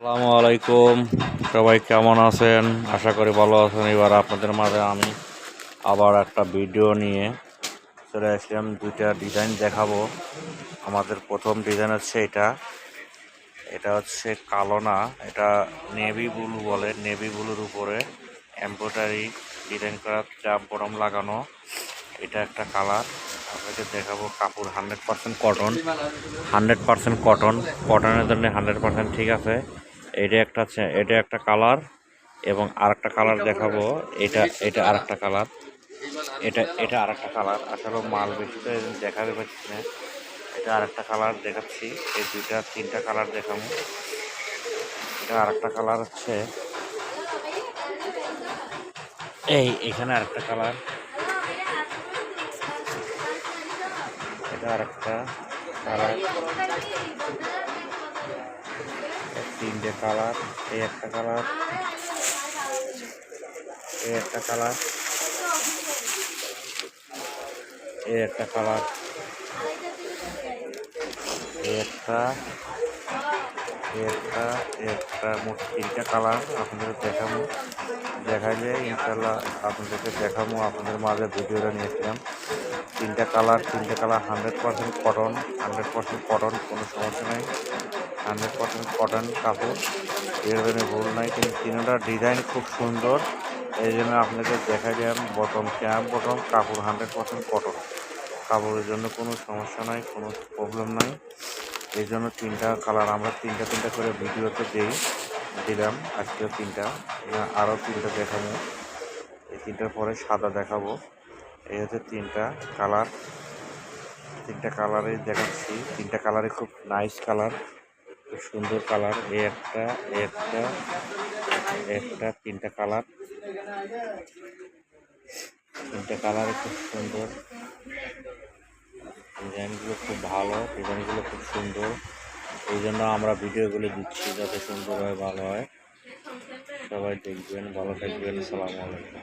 আসসালামু আলাইকুম। সবাই কেমন আছেন? আশা করি ভালো আছেন। এবার আপনাদের মাঝে আমি আবার একটা ভিডিও নিয়ে চলে আসলাম। দুইটা ডিজাইন দেখাবো। আমাদের প্রথম ডিজাইন হচ্ছে এটা। এটা হচ্ছে কালো না, এটা নেভি ব্লু। বলে নেভি ব্লুর উপরে এমব্রয়ডারি ডিজাইন করা, চাপ গরম লাগানো। এটা একটা কালার আপনাকে দেখাবো কাপড়। Hundred percent cotton hundred percent cotton কটনের জন্য হান্ড্রেড পার্সেন্ট ঠিক আছে। এটা একটা এটা একটা কালার এবং আর একটা কালার দেখাবো। এটা এটা আরেকটা কালার। এটা এটা আর একটা কালার। আসলে মাল বেশি তো দেখাতে পাচ্ছি না। এটা আর একটা কালার দেখাচ্ছি। এই দুইটা, তিনটা কালার দেখাবো। এটা আর একটা কালার হচ্ছে। এই, এখানে আর একটা কালার। এটা আর একটা কালার। তিনটে কালার, এই একটা কালার, এই একটা কালার, এই একটা কালার একটা একটা একটা, মোট তিনটা কালার আপনাদের দেখাবো। দেখাইলে ইনশাল্লাহ আপনাদেরকে দেখাবো, আপনাদের মাঝে ভিডিওটা নিয়েছিলাম তিনটা কালার, তিনটে colour hundred percent cotton hundred percent cotton কোনো সমস্যা নেই। হান্ড্রেড পার্সেন্ট কটন কাপড়, এর জন্য ভুল নাই, কিন্তু তিনটা ডিজাইন খুব সুন্দর। এই জন্য আপনাকে দেখা দিলাম বটম ক্যাম্প বটম কাপড় হান্ড্রেড পার্সেন্ট কটন কাপড়ের জন্য কোনো সমস্যা নাই, কোনো প্রবলেম নাই। এই জন্য তিনটা কালার আমরা তিনটা তিনটা করে ভিডিওতে দিই, দিলাম আজকেও তিনটা। আরও তিনটা দেখাবো। এই তিনটার পরে সাদা দেখাবো। এই হচ্ছে তিনটা কালার তিনটা কালারে দেখাচ্ছি। তিনটা কালারে খুব নাইস কালার সুন্দর কালার একটা একটা একটা, তিনটা কালার। তিনটা কালার খুব সুন্দর। ডিজাইনগুলো খুব ভালো, ডিজাইনগুলো খুব সুন্দর। এই জন্য আমরা ভিডিওগুলো দিচ্ছি যাতে সুন্দর হয়, ভালো হয়। সবাই দেখবেন, ভালো থাকবেন। সালামু আলাইকুম।